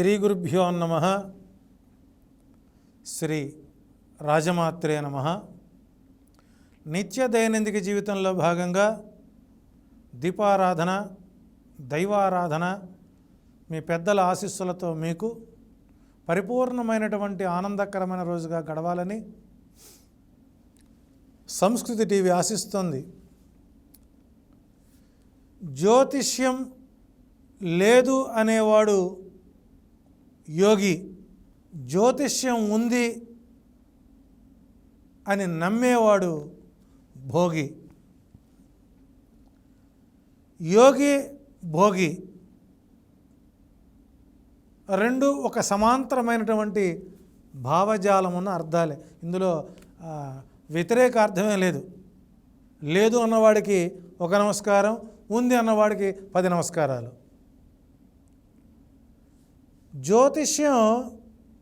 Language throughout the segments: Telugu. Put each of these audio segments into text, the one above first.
శ్రీ గురుభ్యో నమ. శ్రీ రాజమాత్రే నమ. నిత్య దైనందిక జీవితంలో భాగంగా దీపారాధన దైవారాధన మీ పెద్దల ఆశీస్సులతో మీకు పరిపూర్ణమైనటువంటి ఆనందకరమైన రోజుగా గడవాలని సంస్కృతి టీవీ ఆశిస్తుంది. జ్యోతిష్యం లేదు అనేవాడు యోగి జ్యోతిష్యం ఉంది అని నమ్మేవాడు భోగి. యోగి భోగి రెండు ఒక సమాంతరమైనటువంటి భావజాలం ఉన్న అర్థాలే. ఇందులో వ్యతిరేక అర్థమే లేదు. లేదు అన్నవాడికి ఒక నమస్కారం ఉంది అన్నవాడికి పది నమస్కారాలు. జ్యోతిష్యం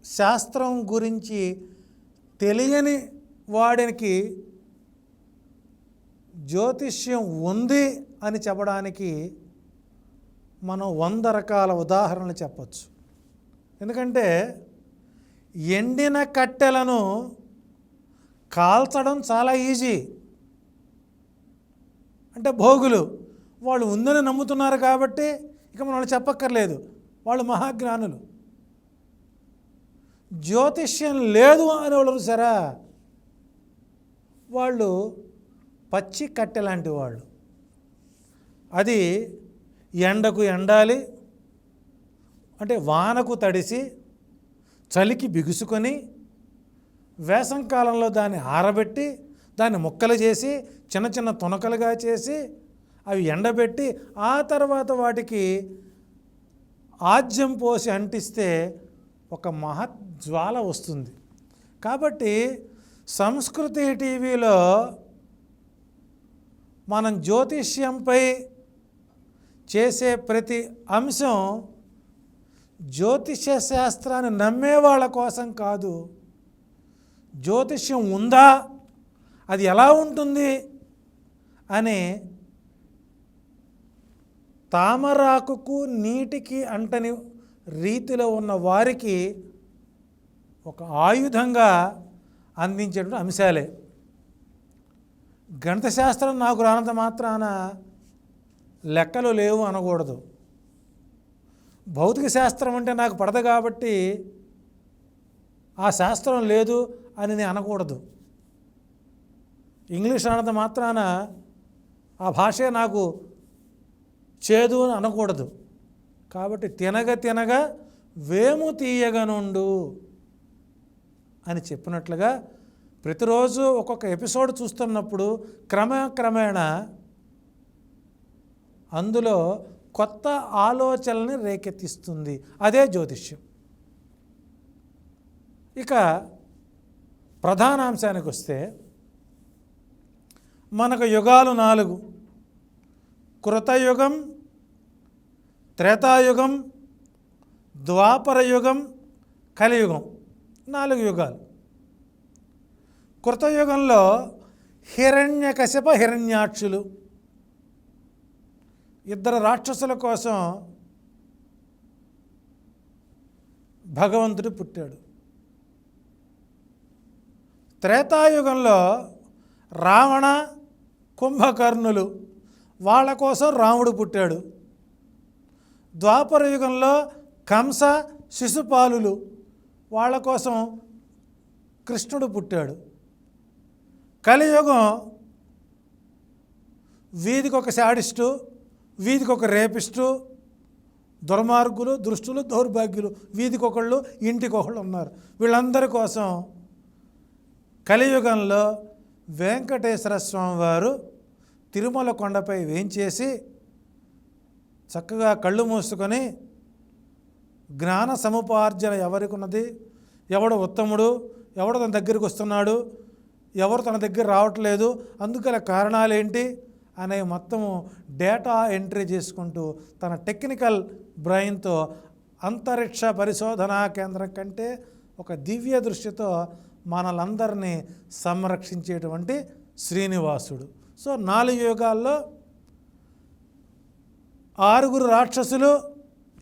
శాస్త్రం గురించి తెలియని వాడికి జ్యోతిష్యం ఉంది అని చెప్పడానికి మనం వంద రకాల ఉదాహరణలు చెప్పచ్చు. ఎందుకంటే ఎండిన కట్టెలను కాల్చడం చాలా ఈజీ. అంటే భోగులు వాళ్ళు ఉందని నమ్ముతున్నారు కాబట్టి ఇక మనం వాళ్ళు చెప్పక్కర్లేదు. వాళ్ళు మహాజ్ఞానులు. జ్యోతిష్యం లేదు అనేవాళ్ళు సరా. వాళ్ళు పచ్చి కట్టె లాంటి వాళ్ళు. అది ఎండకు ఎండాలి అంటే వానకు తడిసి చలికి బిగుసుకొని వేసంకాలంలో దాన్ని ఆరబెట్టి దాన్ని ముక్కలు చేసి చిన్న చిన్న తునకలుగా చేసి అవి ఎండబెట్టి ఆ తర్వాత వాటికి ఆజ్యం పోసి అంటిస్తే ఒక మహజ్వాల వస్తుంది. కాబట్టి సంస్కృతి టీవీలో మనం జ్యోతిష్యంపై చేసే ప్రతి అంశం జ్యోతిష్య శాస్త్రాన్ని నమ్మే వాళ్ళ కోసం కాదు. జ్యోతిష్యం ఉందా? అది ఎలా ఉంటుంది? అనే తామరాకుకు నీటికి అంటని రీతిలో ఉన్న వారికి ఒక ఆయుధంగా అందించేటువంటి అంశాలే. గణిత శాస్త్రం నాకు రానంత మాత్రాన లెక్కలు లేవు అనకూడదు. భౌతిక శాస్త్రం అంటే నాకు పడదు కాబట్టి ఆ శాస్త్రం లేదు అని నేను అనకూడదు. ఇంగ్లీష్ రానంత మాత్రాన ఆ భాషే నాకు చేదు అని అనకూడదు. కాబట్టి తినగ తినగ వేము తీయగనుండు అని చెప్పినట్లుగా ప్రతిరోజు ఒక్కొక్క ఎపిసోడ్ చూస్తున్నప్పుడు క్రమక్రమేణా అందులో కొత్త ఆలోచనల్ని రేకెత్తిస్తుంది. అదే జ్యోతిష్యం. ఇక ప్రధానాంశానికి వస్తే మనకు యుగాలు నాలుగు. కృతయుగం త్రేతాయుగం ద్వాపర యుగం కలియుగం నాలుగు యుగాలు. కృతయుగంలో హిరణ్యకశప హిరణ్యాక్షులు. ఇద్దరు రాక్షసుల కోసం భగవంతుడు పుట్టాడు. త్రేతాయుగంలో రావణ కుంభకర్ణులు వాళ్ళ కోసం రాముడు పుట్టాడు. ద్వాపర యుగంలో కంస శిశుపాలులు వాళ్ళ కోసం కృష్ణుడు పుట్టాడు. కలియుగం వీధికి ఒక శాడిస్టు వీధికి ఒక రేపిస్టు దుర్మార్గులు దృష్టులు దౌర్భాగ్యులు. వీధికొకళ్ళు ఇంటికొకళ్ళు ఉన్నారు. వీళ్ళందరి కోసం కలియుగంలో వెంకటేశ్వర స్వామి వారు తిరుమల కొండపై వేయించేసి చక్కగా కళ్ళు మూసుకొని జ్ఞాన సముపార్జన ఎవరికి ఉన్నది ఎవడు ఉత్తముడు? ఎవడు తన దగ్గరికి వస్తున్నాడు? ఎవరు తన దగ్గర రావట్లేదు? అందుకల కారణాలు ఏంటి అనే మొత్తము డేటా ఎంట్రీ చేసుకుంటూ తన టెక్నికల్ బ్రెయిన్తో అంతరిక్ష పరిశోధనా కేంద్రం కంటే ఒక దివ్య దృష్టితో మనలందరినీ సంరక్షించేటువంటి శ్రీనివాసుడు. సో నాలుగు యుగాల్లో ఆరుగురు రాక్షసులు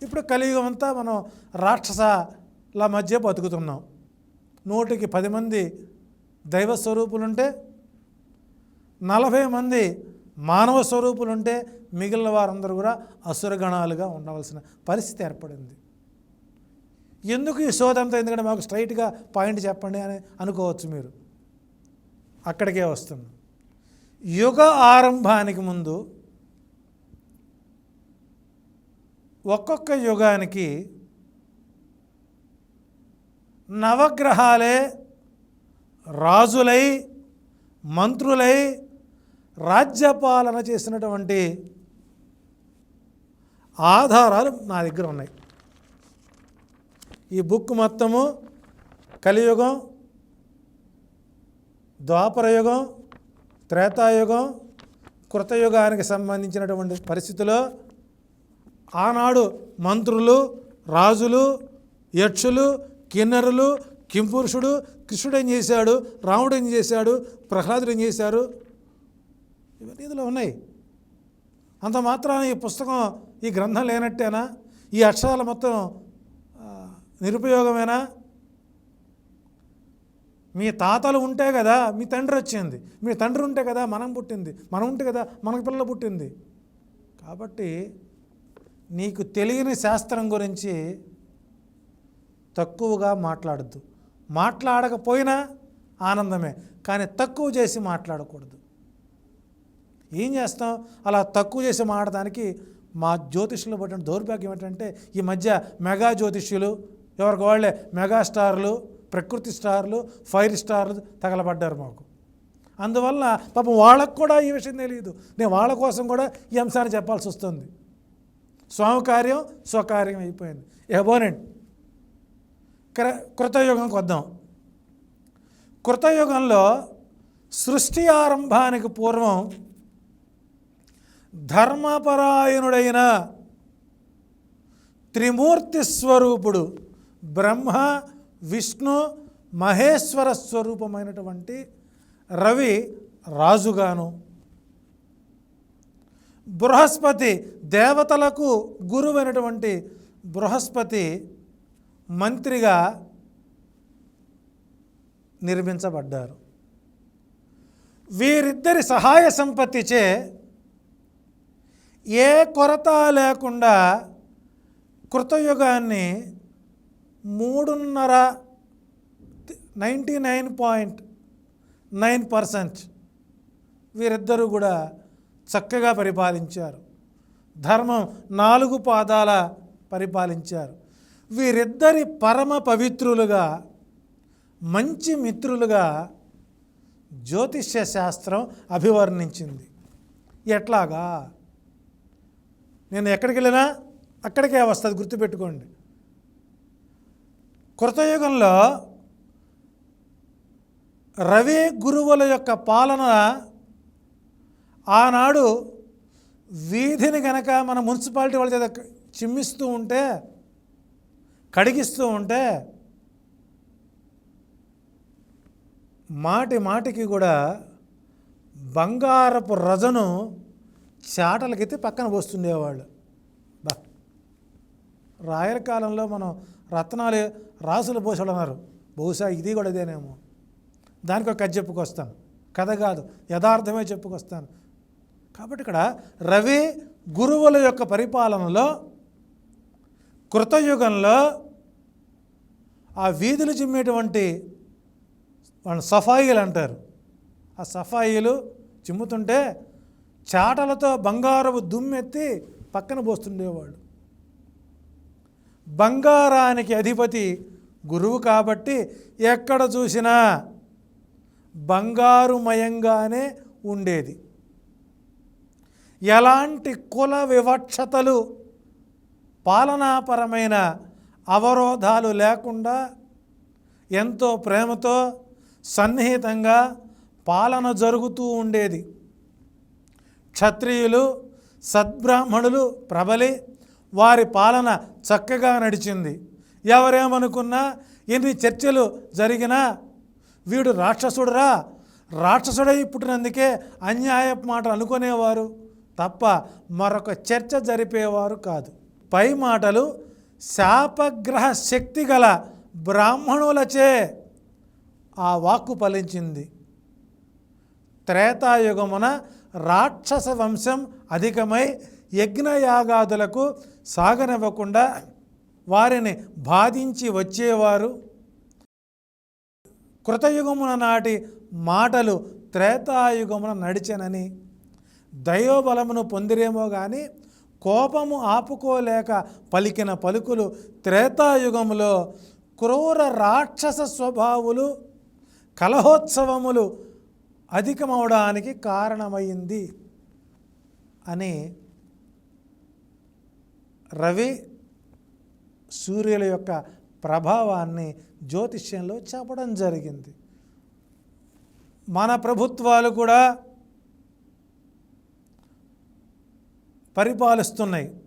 ఇప్పుడు కలియుగం అంతా మనం రాక్షసల మధ్య బతుకుతున్నాం. నూటికి పది మంది దైవ స్వరూపులుంటే నలభై మంది మానవ స్వరూపులుంటే మిగిలిన వారందరూ కూడా అసురగణాలుగా ఉండవలసిన పరిస్థితి ఏర్పడింది. ఎందుకు ఈ శోధంతో ఎందుకంటే మాకు స్ట్రైట్గా పాయింట్ చెప్పండి అని అనుకోవచ్చు మీరు. అక్కడికే వస్తున్నాం. యుగ ఆరంభానికి ముందు ఒక్కొక్క యుగానికి నవగ్రహాలే రాజులై మంత్రులై రాజ్యపాలన చేసినటువంటి ఆధారాలు నా దగ్గర ఉన్నాయి. ఈ బుక్ మొత్తము కలియుగం ద్వాపరయుగం త్రేతాయుగం కృతయుగానికి సంబంధించినటువంటి పరిస్థితిలో ఆనాడు మంత్రులు రాజులు యక్షులు కిన్నరులు కింపురుషుడు కృష్ణుడు ఏం చేశాడు రాముడు ఏం చేశాడు ప్రహ్లాదుడు ఏం చేశారు? ఇవన్నీ ఇందులో ఉన్నాయి. అంత మాత్రాన ఈ పుస్తకం ఈ గ్రంథం లేనట్టేనా? ఈ అక్షరాలు మొత్తం నిరుపయోగమేనా? మీ తాతలు ఉంటే కదా మీ తండ్రి వచ్చింది. మీ తండ్రి ఉంటే కదా మనం పుట్టింది. మనం ఉంటే కదా మనకు పిల్ల పుట్టింది. కాబట్టి నీకు తెలియని శాస్త్రం గురించి తక్కువగా మాట్లాడద్దు. మాట్లాడకపోయినా ఆనందమే కానీ తక్కువ చేసి మాట్లాడకూడదు. ఏం చేస్తాం? అలా తక్కువ చేసి మాట్లాడడానికి మా జ్యోతిష్యులు పట్టిన దౌర్భాగ్యం ఏంటంటే ఈ మధ్య మెగా జ్యోతిష్యులు ఎవరికి వాళ్ళే మెగాస్టార్లు ప్రకృతి స్టార్లు ఫైర్ స్టార్లు తగలబడ్డారు మాకు. అందువల్ల పాపం వాళ్ళకు కూడా ఈ విషయం తెలియదు. నేను వాళ్ళ కోసం కూడా ఈ అంశాన్ని చెప్పాల్సి వస్తుంది. స్వామికార్యం స్వకార్యం అయిపోయింది. ఎబోనెంట్ క్ర కృతయుగంకి వద్దాం కృతయుగంలో సృష్టి ఆరంభానికి పూర్వం ధర్మపరాయణుడైన త్రిమూర్తి స్వరూపుడు బ్రహ్మ విష్ణు మహేశ్వర స్వరూపమైనటువంటి రవి రాజుగాను. బృహస్పతి దేవతలకు గురువైనటువంటి బృహస్పతి మంత్రిగా నిర్మించబడ్డారు. వీరిద్దరి సహాయ సంపత్తిచే ఏ కొరత లేకుండా కృతయుగాన్ని మూడున్నర ninety nine point nine percent వీరిద్దరూ కూడా చక్కగా పరిపాలించారు. ధర్మం నాలుగు పాదాల పరిపాలించారు. వీరిద్దరి పరమ పవిత్రులుగా మంచి మిత్రులుగా జ్యోతిష్య శాస్త్రం అభివర్ణించింది. ఎట్లాగా? నేను ఎక్కడికి వెళ్ళినా అక్కడికే వస్తుంది గుర్తుపెట్టుకోండి. కృతయుగంలో రవి గురువుల యొక్క పాలన ఆనాడు వీధిని గనక మన మున్సిపాలిటీ వాళ్ళ చేత చిమ్మిస్తూ ఉంటే కడిగిస్తూ ఉంటే మాటి మాటికి కూడా బంగారపు రజను చాటలకెత్తి పక్కన పోస్తుండేవాళ్ళు. రాయల కాలంలో మనం రత్నాలు రాసులు పోసాడు అన్నారు బహుశా ఇది కూడా ఇదేనేమో. దానికి ఒక కథ చెప్పుకొస్తాను. కథ కాదు యథార్థమే చెప్పుకొస్తాను. కాబట్టి ఇక్కడ రవి గురువుల యొక్క పరిపాలనలో కృతయుగంలో ఆ వీధులు చిమ్మేటువంటి వాళ్ళ సఫాయిలు అంటారు. ఆ సఫాయిలు చిమ్ముతుంటే చాటలతో బంగారపు దుమ్మెత్తి పక్కన పోస్తుండేవాళ్ళు. బంగారానికి అధిపతి గురువు కాబట్టి ఎక్కడ చూసినా బంగారుమయంగానే ఉండేది. ఎలాంటి కుల వివక్షతలు పాలనాపరమైన అవరోధాలు లేకుండా ఎంతో ప్రేమతో సన్నిహితంగా పాలన జరుగుతూ ఉండేది. క్షత్రియులు సద్బ్రాహ్మణులు ప్రబలి వారి పాలన చక్కగా నడిచింది. ఎవరేమనుకున్నా ఎన్ని చర్చలు జరిగినా వీడు రాక్షసుడురా. రాక్షసుడై పుట్టినందుకే అన్యాయ మాటలు అనుకునేవారు తప్ప మరొక చర్చ జరిపేవారు కాదు. పై మాటలు శాపగ్రహ శక్తి గల బ్రాహ్మణులచే ఆ వాక్కు ఫలించింది. త్రేతాయుగమున రాక్షస వంశం అధికమై యజ్ఞయాగాదులకు సాగనివ్వకుండా వారిని బాధించి వచ్చేవారు. కృతయుగమున నాటి మాటలు త్రేతాయుగమున నడిచెనని దైవబలమును పొందిరేమో కానీ కోపము ఆపుకోలేక పలికిన పలుకులు త్రేతాయుగములో క్రూర రాక్షస స్వభావులు కలహోత్సవములు అధికమవడానికి కారణమైంది అని రవి సూర్యుల యొక్క ప్రభావాన్ని జ్యోతిష్యంలో చెప్పడం జరిగింది. మన ప్రభుత్వాలు కూడా పరిపాలిస్తున్నాయి.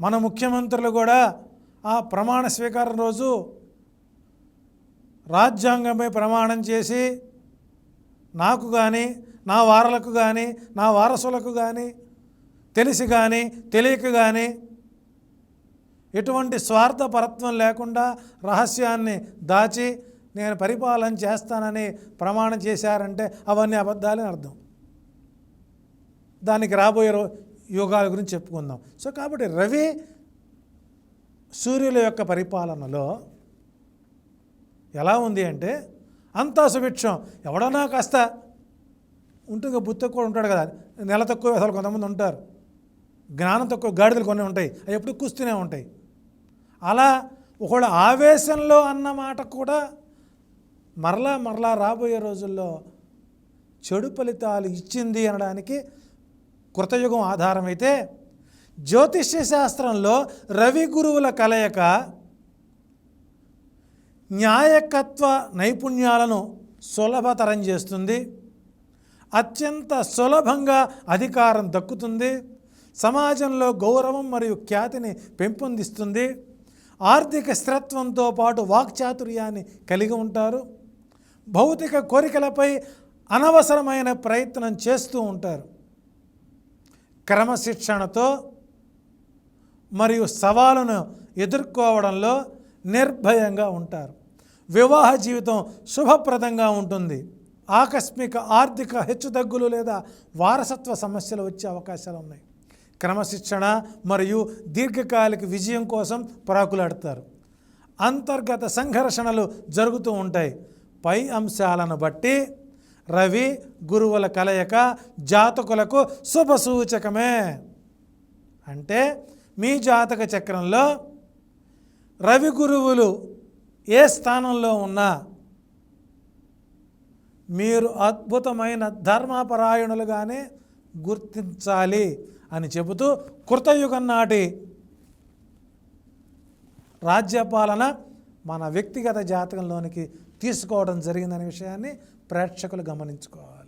మన ముఖ్యమంత్రులు కూడా ఆ ప్రమాణ స్వీకారం రోజు రాజ్యాంగంపై ప్రమాణం చేసి నాకు కానీ నా వారలకు కానీ నా వారసులకు కానీ తెలిసి కానీ తెలియక కానీ ఎటువంటి స్వార్థపరత్వం లేకుండా రహస్యాన్ని దాచి నేను పరిపాలన చేస్తానని ప్రమాణం చేశారంటే అవన్నీ అబద్ధాలని అర్థం. దానికి రాబోయే యోగాల యుగాల గురించి చెప్పుకుందాం. సో కాబట్టి రవి సూర్యుల యొక్క పరిపాలనలో ఎలా ఉంది అంటే అంతా సుభిక్షం. ఎవడన్నా కాస్త ఉంటుంది బుద్ధి కూడా ఉంటాడు కదా నెల తక్కువ అసలు కొంతమంది ఉంటారు. జ్ఞానం తక్కువ గాడిదలు కొన్ని ఉంటాయి అవి ఎప్పుడు కూస్తూనే ఉంటాయి. అలా ఒకవేళ ఆవేశంలో అన్న మాట కూడా మరలా మరలా రాబోయే రోజుల్లో చెడు ఫలితాలు ఇచ్చింది అనడానికి కృతయుగం ఆధారమైతే జ్యోతిష్య శాస్త్రంలో రవి గురువుల కలయిక న్యాయకత్వ నైపుణ్యాలను సులభతరం చేస్తుంది అత్యంత సులభంగా అధికారం దక్కుతుంది. సమాజంలో గౌరవం మరియు ఖ్యాతిని పెంపొందిస్తుంది. ఆర్థిక స్థిరత్వంతో పాటు వాక్చాతుర్యాన్ని కలిగి ఉంటారు. భౌతిక కోరికలపై అనవసరమైన ప్రయత్నం చేస్తూ ఉంటారు. క్రమశిక్షణతో మరియు సవాలును ఎదుర్కోవడంలో నిర్భయంగా ఉంటారు. వివాహ జీవితం శుభప్రదంగా ఉంటుంది. ఆకస్మిక ఆర్థిక హెచ్చుతగ్గులు లేదా వారసత్వ సమస్యలు వచ్చే అవకాశాలు ఉన్నాయి. క్రమశిక్షణ మరియు దీర్ఘకాలిక విజయం కోసం ప్రాకులాడతారు. అంతర్గత సంఘర్షణలు జరుగుతూ ఉంటాయి. పై అంశాలను బట్టి రవి గురువుల కలయిక జాతకులకు శుభసూచకమే అంటే మీ జాతక చక్రంలో రవి గురువులు ఏ స్థానంలో ఉన్నా మీరు అద్భుతమైన ధర్మపరాయణులుగానే గుర్తించాలి. అని చెబుతూ కృతయుగం నాటి రాజ్యపాలన మన వ్యక్తిగత జాతకంలోనికి తీసుకోవడం జరిగిందనే విషయాన్ని ప్రేక్షకులు గమనించుకోవాలి.